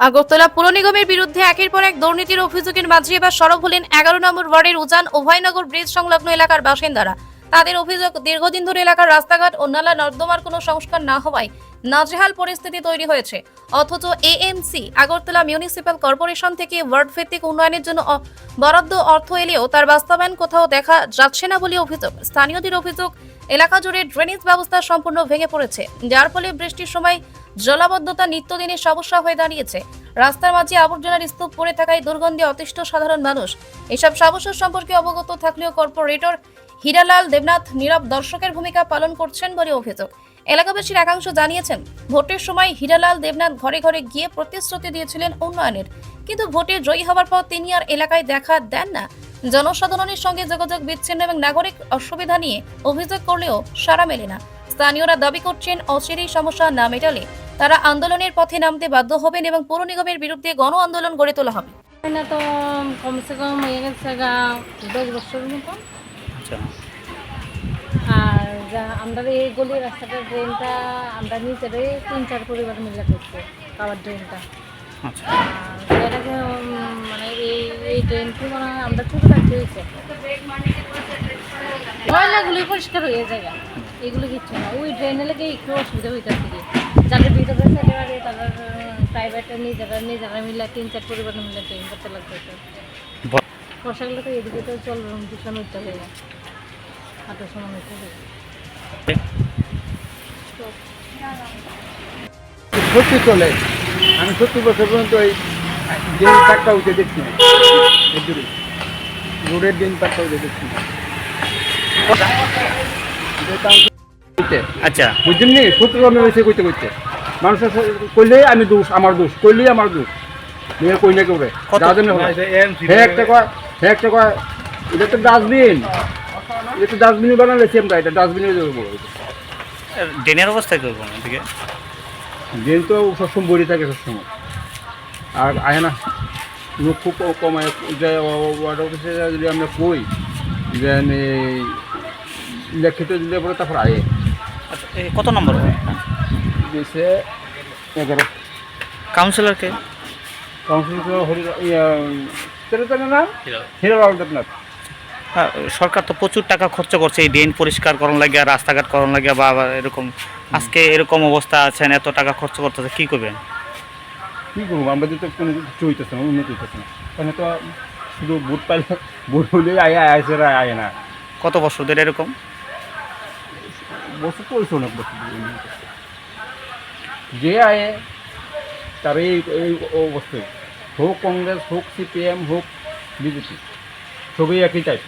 আগরতলা পুর নিগমের বিরুদ্ধে একের পর এক দুর্নীতির অভিযোগের মাঝে এবার সরব হলেন এগারো নম্বর ওয়ার্ডের উজান উভয়নগর ব্রিজ সংলগ্ন এলাকার বাসিন্দারা। তাদের অভিযোগ, দীর্ঘদিন ধরে এলাকার রাস্তাঘাট ও নালা নর্দমার কোনো সংস্কার না হওয়ায় নাজেহাল পরিস্থিতি তৈরি হয়েছে। অথচ এএমসি, আগরতলা মিউনিসিপ্যাল কর্পোরেশন থেকে ওয়ার্ড ভিত্তিক উন্নয়নের জন্য বরাদ্দ অর্থ এলেও তার বাস্তবায়ন কোথাও দেখা যাচ্ছে না বলে অভিযোগ। স্থানীয়দের অভিযোগ, এলাকা জুড়ে ড্রেনেজ ব্যবস্থা সম্পূর্ণ ভেঙে পড়েছে, যার ফলে বৃষ্টির সময় জলাবদ্ধতা নিত্যদিনের সমস্যা হয়ে দাঁড়িয়েছে। রাস্তার মাঝে আবর্জনার স্তূপ পড়ে থাকায় দুর্গন্ধে অতিষ্ঠ সাধারণ মানুষ। এসব সমস্যা সম্পর্কে অবগত থাকলেও কর্পোরেটর হীরালাল দেবনাথ নীরব দর্শকের ভূমিকা পালন করছেন বলে অভিযোগ। এলাকাবাসীর একাংশ জানিয়েছেন, ভোটের সময় হীরালাল দেবনাথ ঘরে ঘরে গিয়ে প্রতিশ্রুতি দিয়েছিলেন উন্নয়নের। কিন্তু ভোটে জয়ী হওয়ার পর তিনি আর এলাকায় দেখা দেন না। জনসাধারণের সঙ্গে যোগাযোগ বিচ্ছিন্ন এবং নাগরিক অসুবিধা নিয়ে অভিযোগ করলেও সাড়া মেলে না। স্থানীয়রা দাবি করছেন, অচিরেই সমস্যা না মেটালে তারা আন্দোলনের পথে নামতে বাধ্য হবেন এবং পৌর নিগমের বিরুদ্ধে গণ আন্দোলন গড়ে তোলা হবে। না তো কমসে কম হয়ে গেছে গা দশ বছর মতো আচ্ছা। আর যা আমরা এই গলির রাস্তাটার ড্রেনটা আমরা নিজেরাই তিন চার পরিবার মিলে করছি খাবার ড্রেনটা। আচ্ছা। এটাকে মানে এই এই ড্রেনটি মানে আমরা ছোটো থাকতে হয়েছে। ময়লাগুলি পরিষ্কার হয়ে যায় এগুলো কিচ্ছু না। ওই ড্রেনে লেগে একটু অসুবিধা হইতেছে কি যাদের ভিতরে একেবারে তারা প্রাইভেটে নিজেরা নিজেরা মিলে তিন চার পরিবার মিলে ড্রেন করতে লাগতেছে ব- বর্ষাকালে তো এদিকে তো জল দূষণ হয়ে যায় হাঁটার সময় হইতে হয় সত্যি চলে। আমি সত্তর বছর পর্যন্ত এই দিন চারটা উঠে দেখছি না। রোডের দিন চারটা উঠে দেখছি না। আচ্ছা। বুঝছেন নি? সত্তর আমি হয়েছে কইতে কইতে। মানুষের কইলেই আমি দোষ আমার দোষ কইলেই আমার দোষ। মেয়ে কই না কেউ রে? হয়। হে একটা কয় হে একটা কয় এটা তো ডাস্টবিন। এটা তো ডাস্টবিন এটা ডাস্টবিনে দেবো ড্রেনের অবস্থা এদিকে? দিন তো সবসময় বড়ি থাকে সবসময়। আর আয় না লোক খুব ক- কমায়। যে ওয়ার্ড অফিসে যদি আমরা কই যে লিখিত দিলে পরে তারপর আয়ে আচ্ছা কত নম্বর দিয়েছে এগারো। কাউন্সিলরকে কাউন্সিল হরি ইয়া দেবনাথ। হ্যাঁ, সরকার তো প্রচুর টাকা খরচ করছে এই ড্রেন পরিষ্কার করার লাগে রাস্তাঘাট করার লাগে বা আবার এরকম আজকে এরকম অবস্থা আছেন এত টাকা খরচ করতেছে কি করবেন? কী করব? আমরা তো কোনো কিছু হইতেছে না উন্নতি হইতেছে না। কারণ তো শুধু বুট পাইলে বুট হলেই আয় আয় আয় না। কত বছর ধরে এরকম? বছর চলছে অনেক বছর যে আয়ে, তার এই এই অবস্থায়, হোক কংগ্রেস, হোক সিপিএম, হোক বিজেপি, সবই একই টাইপ